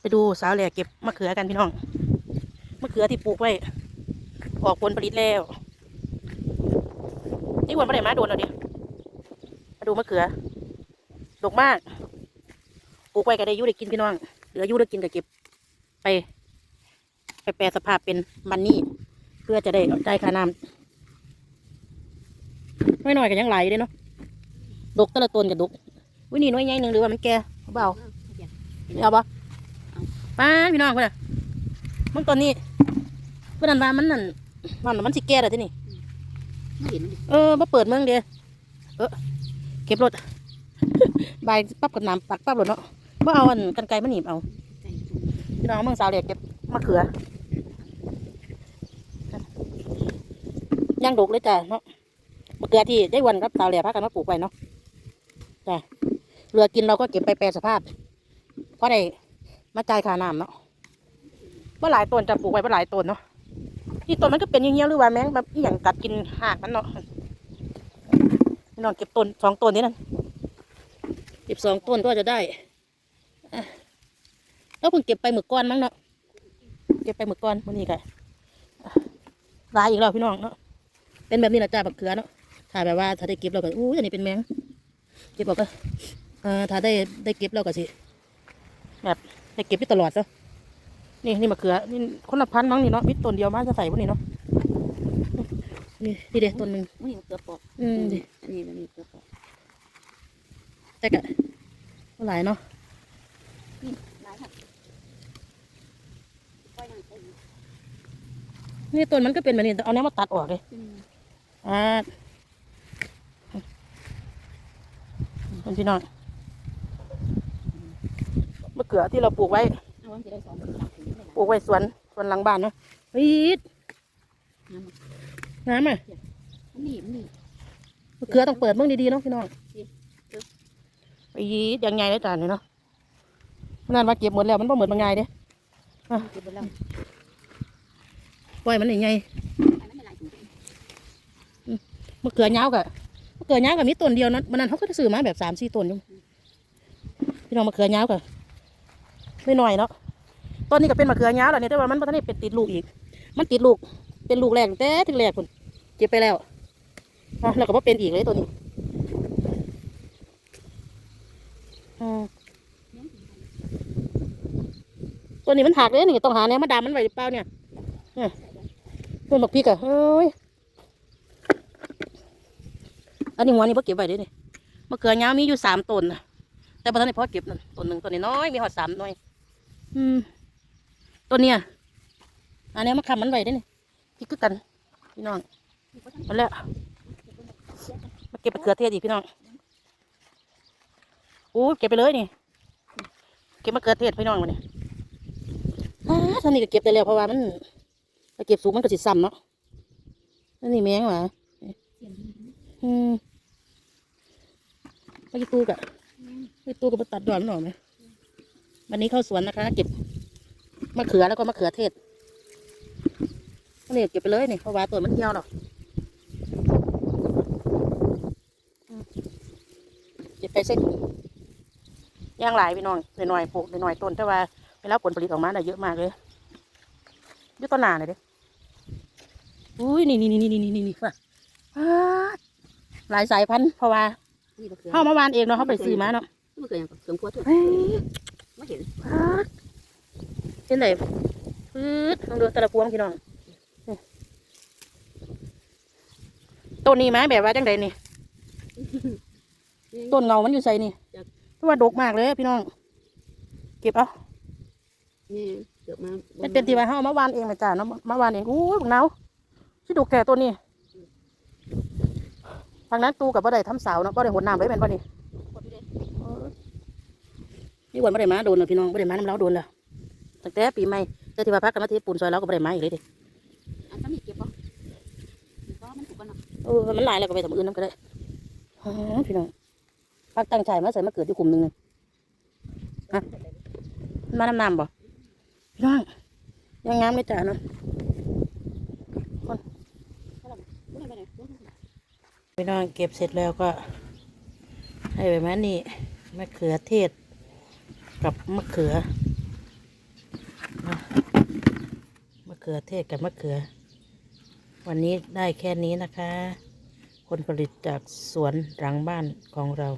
ไปดูสาวแหลกเก็บมะเขือกันพี่น้อง มะเขือที่ปลูกไว้ ออกผลผลิตแล้ว นี่วันไม่ได้มาโดนเอาดิมาดูมะเขือ ดกมาก ปลูกไว้ก็ได้ยุได้กินพี่น้อง เหลือยุได้กินก็เก็บ ไป ไปแปรสภาพเป็นมันนี่ เพื่อจะได้ได้ค่าน้ำไม่น้อยๆก็ยังไหลเด้เนาะ ดกแตะละต้นกับดกวินี่น้อยใหญ่หนึ่งหรือว่ามันแก่เบาเอาปะ ป้าพี่น้องเพื่อนน่ะมันตอนนี้เพื่อนนว่ามันนั่นมันน่ะมันสิแก่แล้วที่นี่ไม่เห็นดิเออมาเปิดเมืองเดียวเออเก็บรถใบายปั๊บกับน้ำปักปั๊บรถเนาะว่าเอาอันกันไกลมาหนีบเอาใจตุ้มพี่น้องเมืองสาวเหล็กเก็บมะเขือยังดกเลยจ้ะเนาะมะเขือที่ได้วันกับสาวเหล็กพากันมาปลูกไว้เนาะจ้ะเหลือกินเราก็เก็บไปแปรสภาพเพราะได้ มาจ่ายค่าน้ำเนาะว่าหลายต้นจะปลูกไว้ว่าหลายต้นเนาะที่ต้นมันก็เป็นอย่างเงี้ยหรือว่าแมงแบบอหย่างกัดกินหากมันเนาะพี่น้องเก็บต้นสองต้นนี้นั่นเก็บสองต้นก็จะได้อะแล้วเพิ่งเก็บไปหมึกก้อนมั้งเนาะเก็บไปหมึกก้อนวันนี้ก็อะลายอีกแล้วพี่น้องเนาะเป็นแบบนี้แหละจ้าบักเขือเนาะถ้าแบบว่าถ้าได้เก็บเราก็อู้ยอันนี้เป็นแมงเก็บบอกก็เอ่อถ้าได้ได้เก็บเราก็สิแบบ จะเก็บไว้ตลอดซะนี่นี่มะเขือนี่คนละพันธุ์มั้งนี่เนาะมิตรต้นเดียวมาจะใส่พวกนี้เนาะนี่นี่เด็ต้นหนึ่งนี่มันเกลือปอกอืมดิอันนี้อันนี้เกลือปอกแต่กะก็หลายเนาะนี่หลายค่ะก้อยนางเต็มนี่ต้นมันก็เป็นแบบนี้แต่เอาเนี้ยมาตัดออกเลยอืมอ่าคุณพี่น้อง มะเขือที่เราปลูกไว้เอาไว้จะได้สองถึงสามถึงไม่หลายปลูกไว้สวนสวนหลังบ้านเนาะปี๊ดน้ำมันน้ำอะมันนี่มันนี่มะเขือต้องเปิดเมื่องดีๆเนาะพี่น้องปี๊ดยังไงเลยจานนี่เนาะนั่นว่าเก็บหมดแล้วมันบ่หมดบางไงเด้เก็บไปแล้วปล่อยมันยังไงอันนั้นไม่หลายถุงมะเขือยาวกะมะเขือยาวกับมีต้นเดียวเนาะมันนั้นเขาก็จะซื้อมาแบบสามสี่ต้นอยู่พี่น้องมะเขือยาวกะ ไม่น้อยเนาะต้นนี้ก็เป็นมะเขือยาวแล้วเนี่ยแต่ว่ามันตอนนี้เป็นติดลูกอีก มันติดลูกเป็นลูกแรกตั้งแต่ที่แรกคนเก็บไปแล้วอแล้วก็บ่เป็นอีกเลยตัวนี้อืมตัวนี้มันหักเลยนี่ต้องหาแนวมาดามมันไว้หรือเปล่าเนี่ยเนี่ยต้นบักพริกะเฮ้ยอันนี้หัวนี่พ่เก็บไว้ด้นี่มะเขือยาวมีอยู่สามต้นนะแต่พอท่านได้พ่อเก็บนั่นต้นหนึ่งต้นนี้น้อยมีหอดสามน่อย อืมต้นเนี้ยอันนี้มาคำมันไว้เด้นี่พี่คือกัน พี่น้องเอาแล้วมาเก็บมะเขือเทศอีกพี่น้องอู้เก็บไปเลยนี่ เก็บมะเขือเทศพี่น้องมาเนี่ยอาท่านนี้ก็เก็บได้แล้วเพราะว่ามันถ้าเก็บสูงมันก็สิซ้ำเนาะนั่นนี่แมงหวะอืมไปกี่ตู้กะไปตู้กับตัดดอนหน่อยไหม วันนี้เข้าสวนนะคะ เก็บมะเขือแล้วก็มะเขือเทศนี่เก็บไปเลยนี่เพราะว่าตัวมันเหี่ยวหรอกอืมเก็บไปเส้นย่างหลายพี่น้องหน่อยๆปลูกหน่อยๆต้นแต่ว่าเวลาผลผลิตออกมาได้เยอะมากเลยอยุต้นหนาเลยเด้อุ้ยนี่นี่นี่นี่นี่นี่นี่ว่ะอ้าดหลายสายพันธุ์เพราะว่านี่มะเขือเข้ามาวานเองเนาะเขาไปซื้อมาเนาะมะเขืออย่างกับเขือขวดทั่วเฮ้ย ไม่เห็นป๊าดเป็นไหนปื๊ดลองดูแต่ละพวงพี่น้องนี่ต้นนี้ไหมแบบว่าจังใดนี่ต้นเงามันอยู่ใส่นี่เพราะว่าดกมากเลยพี่น้อง เก็บเอานี่เกือบมาเป็นเป็นที่ว่าเขาเอามาวานเองนะจ้าเนาะมาวานเองอู้ยบักหนาวที่ดกแก่ตัวนี้ทางนั้นตูกับบ่ได้ทำเสาเนาะบ่ได้หดน้ำไว้เป็นบ่นี่ นี่วันไม่ได้มาโดนเลยพี่น้องไม่ได้มาน้ำเล้าโดนเลยตั้งแต่ปีใหม่แต่ที่ว่าพักกันมาที่ปูนซอยเราก็ไม่ได้มาอีกเลยดิอันนั้นมีเก็บปะก็มันถูกกันเนาะเออมันหลายแล้วก็ไปทำอื่นน้ำก็ได้อ๋อพี่น้องพักตั้งใจมาใส่มาเกิดที่กลุ่มหนึ่งเลยมาน้ำน้ำบ่พี่น้องยังงามเลยจ้าเนาะพี่น้องเก็บเสร็จแล้วก็ ให้ไปมานี่มะเขือเทศ กับมะเขือมะเขือเทศกับมะเขือ วันนี้ได้แค่นี้นะคะ คนผลิตจากสวนหลังบ้านของเรา